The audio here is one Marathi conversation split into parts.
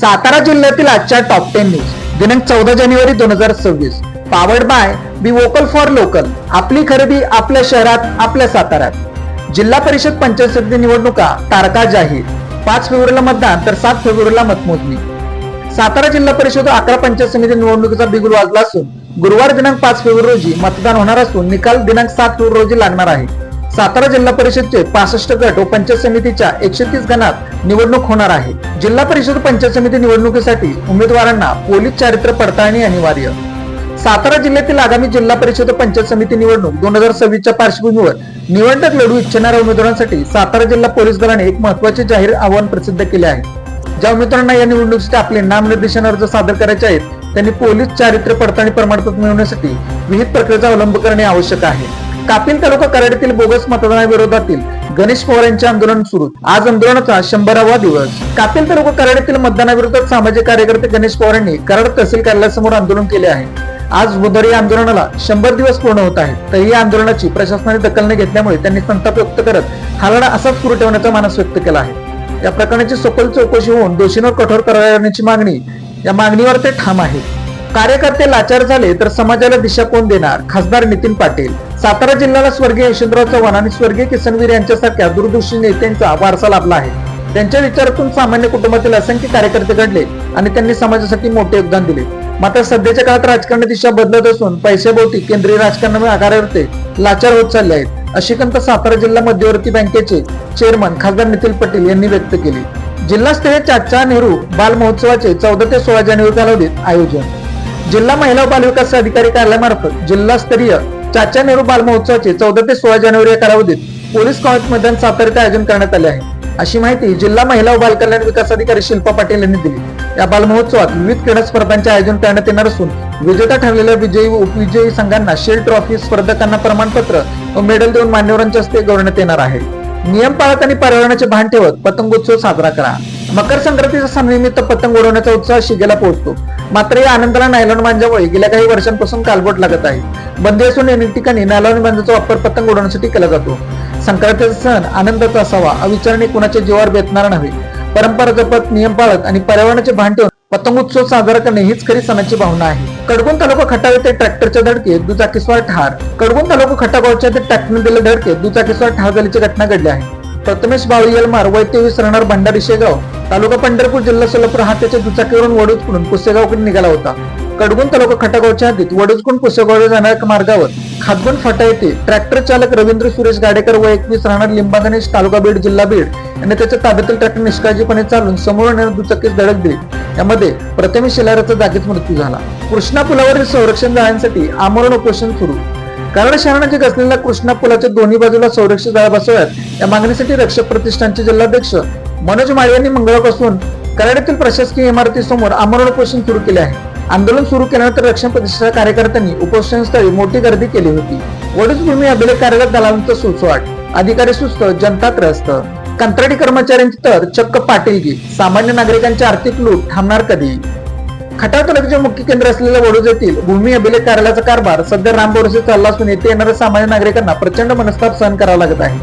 सातारा जिल्ह्यातील आजच्या टॉप टेन न्यूज दिनांक चौदा जानेवारी दोन हजार सव्वीस. Powered by be vocal for local आपली खरेदी आपल्या शहरात आपल्या साताऱ्यात. जिल्हा परिषद पंचायत समिती निवडणुका तारखा जाहीर. पाच फेब्रुवारीला मतदान तर सात फेब्रुवारीला मतमोजणी. सातारा जिल्हा परिषद अकरा पंचायत समिती निवडणुकीचा बिगुल वाजला असून गुरुवार दिनांक पाच फेब्रुवारी रोजी मतदान होणार असून निकाल दिनांक सात फेब्रुवारी रोजी लागणार आहे. सातारा जिल्हा परिषदचे पासष्ट गट व पंचायत समितीच्या एकशे तीस गणात निवडणूक होणार आहे. जिल्हा परिषद पंचायत समिती निवडणुकीसाठी उमेदवारांना पोलीस चारित्र्य पडताळणी अनिवार्य. सातारा जिल्ह्यातील आगामी जिल्हा परिषद पंचायत समिती निवडणूक दोन हजार सव्वीसच्या पार्श्वभूमीवर निवडणूक लढू इच्छिणाऱ्या उमेदवारांसाठी सातारा जिल्हा पोलीस दलाने एक महत्त्वाचे जाहीर आव्हान प्रसिद्ध केले आहे. ज्या उमेदवारांना या निवडणुकीसाठी आपले नामनिर्देशन अर्ज सादर करायचे आहेत त्यांनी पोलीस चारित्र्य पडताळणी प्रमाणपत्र मिळवण्यासाठी विविध प्रक्रियेचा अवलंब करणे आवश्यक आहे. कापिल तालुका कराडीतील बोगस मतदानाविरोधातील गणेश पवार यांचे आंदोलन सुरू. आज आंदोलनाचा शंभरावा दिवस. कापिल तालुका कराडीतील मतदानाविरोधात सामाजिक कार्यकर्ते गणेश पवार यांनी कराड तहसील कार्यालयासमोर आंदोलन केले आहे. आज बुधवारी या आंदोलनाला शंभर दिवस पूर्ण होत आहेत. तर या आंदोलनाची प्रशासनाने दखल न घेतल्यामुळे त्यांनी संताप व्यक्त करत हा लढा असाच सुरू ठेवण्याचा मानस व्यक्त केला आहे. या प्रकरणाची सखोल चौकशी होऊन दोषींवर कठोर कारवाई करण्याची मागणी या मागणीवर ते ठाम आहे कार्यकर्ते लाचार झाले तर समाजाला दिशा कोण देणार? खासदार नितीन पाटील. सातारा जिल्ह्याला स्वर्गीय यशवंतराव चव्हाण आणि स्वर्गीय किसनवीर यांच्यासारख्या दूरदृष्टी नेत्यांचा वारसा लाभला आहे. त्यांच्या विचारातून सामान्य कुटुंबातील असंख्य कार्यकर्ते घडले आणि त्यांनी समाजासाठी मोठे योगदान दिले. मात्र सध्याच्या काळात राजकारण दिशा बदलत असून पैशाभोवती केंद्रीय राजकारणामुळे आघाडीवरते लाचार होत चालले आहेत अशी खंत सातारा जिल्हा मध्यवर्ती बँकेचे चेअरमन खासदार नितीन पटेल यांनी व्यक्त केली. जिल्हास्तरीय चाचा नेहरू बाल महोत्सवाचे चौदा ते सोळा जानेवारी कालावधीत आयोजन. जिल्हा महिला बालविकास अधिकारी कार्यालयामार्फत जिल्हास्तरीय चाचा नेहरू बाल महोत्सवाचे चौदा ते सोळा जानेवारी या कालावधीत पोलीस कॉलेज मैदान सातारा आयोजन करण्यात आले आहे. अशी माहिती जिल्हा महिला व बालकल्याण विकास अधिकारी शिल्पा पाटील यांनी दिली. या बाल महोत्सवात विविध क्रीडा स्पर्धांचे आयोजन करण्यात येणार असून विजेता ठरलेल्या विजयी व उपविजयी संघांना शील्ड ट्रॉफी स्पर्धकांना प्रमाणपत्र व मेडल देऊन मान्यवरांच्या हस्ते गौरवण्यात येणार आहे. नियम पाळत आणि पर्यावरणाचे भान ठेवत पतंगोत्सव साजरा करा. मकर संक्रांतीच्या सणानिमित्त पतंग उडवण्याचा उत्साह शिगेला पोहोचतो. मात्र या आनंदाला नायलॉन मांजामुळे गेल्या काही वर्षांपासून कालबोट लागत आहे. बंदी असून अनेक ठिकाणी नायलॉन मांजाचा वापर पतंग उडवण्यासाठी केला जातो. संक्रांतीचा सण आनंदाचा असावा अविचारणे कुणाच्या जीवावर बेतणार नव्हे. परंपरा जपत नियम पाळत आणि पर्यावरणाचे भान ठेवून पतंग उत्सव साजरा करणे हीच खरी सणाची भावना आहे. कडगुण तालुका खटाव येथे ट्रॅक्टरच्या धडकेत दुचाकीस्वार ठार. कडगुण तालुका खटागावच्या येथे ट्रॅक्टरने दिले धडकेत दुचाकीस्वार ठार झाल्याची घटना घडली आहे. प्रथमेश बावळी यलमार वय तेवीस राहणार भंडारी शेगाव. तालुका पंढरपूर जिल्हा सोलापूर हा त्याच्या दुचाकीवरून वडूजकडून पुसेगावकडे निघाला होता. कडगुण तालुका खटागावच्या हद्दीत वडूजकडून पुसेगावला जाणाऱ्या मार्गावर खातगुण फाटा येथे ट्रॅक्टर चालक रवींद्र सुरेश गाडेकर व एकवीस राहणार लिंबा गणेश तालुका बीड जिल्हा बीड यांनी त्याच्या ताब्यातील ट्रॅक्टर निष्काळजीपणे चालून समोर येणाऱ्या दुचाकीस धडक दिली. यामध्ये प्रथमेश शेलाराचा जागीच मृत्यू झाला. कृष्णा पुलावरील संरक्षण जाळ्यांसाठी आमरण उपोषण सुरू. कारण शहरानजीक असलेल्या कृष्णा पुलाच्या दोन्ही बाजूला संरक्षित जाळ्या बसवल्यात या मागणीसाठी रक्षक प्रतिष्ठानचे जिल्हाध्यक्ष मनोज माळे यांनी मंगळवारपासून कराड्यातील प्रशासकीय इमारतीसमोर आमरण उपोषण सुरू केले आहे. आंदोलन सुरू केल्यानंतर रक्षण प्रतिष्ठा कार्यकर्त्यांनी उपोषणस्थळी मोठी गर्दी केली होती. वडूजभूमी अभिलेख कार्यरत दलालांचं सुसवाट अधिकारी सुस्त जनता त्रस्त. कंत्राटी कर्मचाऱ्यांची तर चक्क पाटीलगी. सामान्य नागरिकांची आर्थिक लूट थांबणार कधी? खटाव तालुक्याचे मुख्य केंद्र असलेल्या वडोज येथील भूमी अभिलेख कार्यालयाचा कारभार सध्या रामभरोसे चालला असून येथे येणाऱ्या सामान्य नागरिकांना प्रचंड मनस्ताप सहन करावा लागत आहे.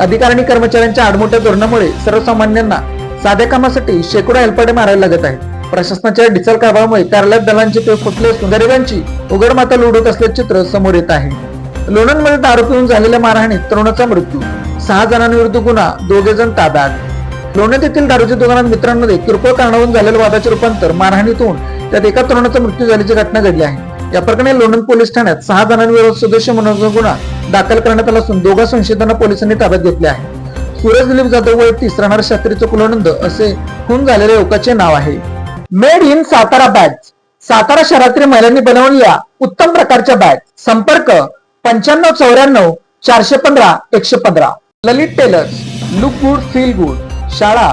अधिकारी आणि कर्मचाऱ्यांच्या आडमोठ्या धोरणामुळे सर्वसामान्यांना साध्या कामासाठी शेकडो हेलपाटे मारायला लागत आहे प्रशासनाच्या डिझेल कारभारामुळे कार्यालयात दलांची पेव फुटले असून गरिबांची उघड माता लुडत असल्याचे चित्र समोर येत आहे. लोणंदमध्ये दारू पिऊन झालेल्या मारहाणीत तरुणाचा मृत्यू सहा जणांविरुद्ध गुन्हा दोघे जण ताब्यात. लोणंद येथील दारूच्या दुकानात मित्रांमध्ये किरकोळ कारणावरून झालेल्या वादाचे रूपांतर मारहाणीतून त्यात एका तरुणाचा मृत्यू झाल्याची घटना घडली आहे. या प्रकरणी लोणंद पोलीस ठाण्यात सहा जणांविरोधात सदस्य मनोरंजन गुन्हा दाखल करण्यात आला असून दोघा संशयितांना पोलिसांनी ताब्यात घेतले आहे. सूरज दिलीप जाधव व तीस राहणार शास्त्रीचं कुलनंद असे खून झालेल्या युवकाचे नाव आहे. Made in Satara bag Satara शहरातील महिलांनी बनवलेल्या उत्तम प्रकारच्या बॅग संपर्क पंच्याण्णव चौऱ्याण्णव चारशे पंधरा एकशे पंधरा. Lalit tailors look good feel good. शाळा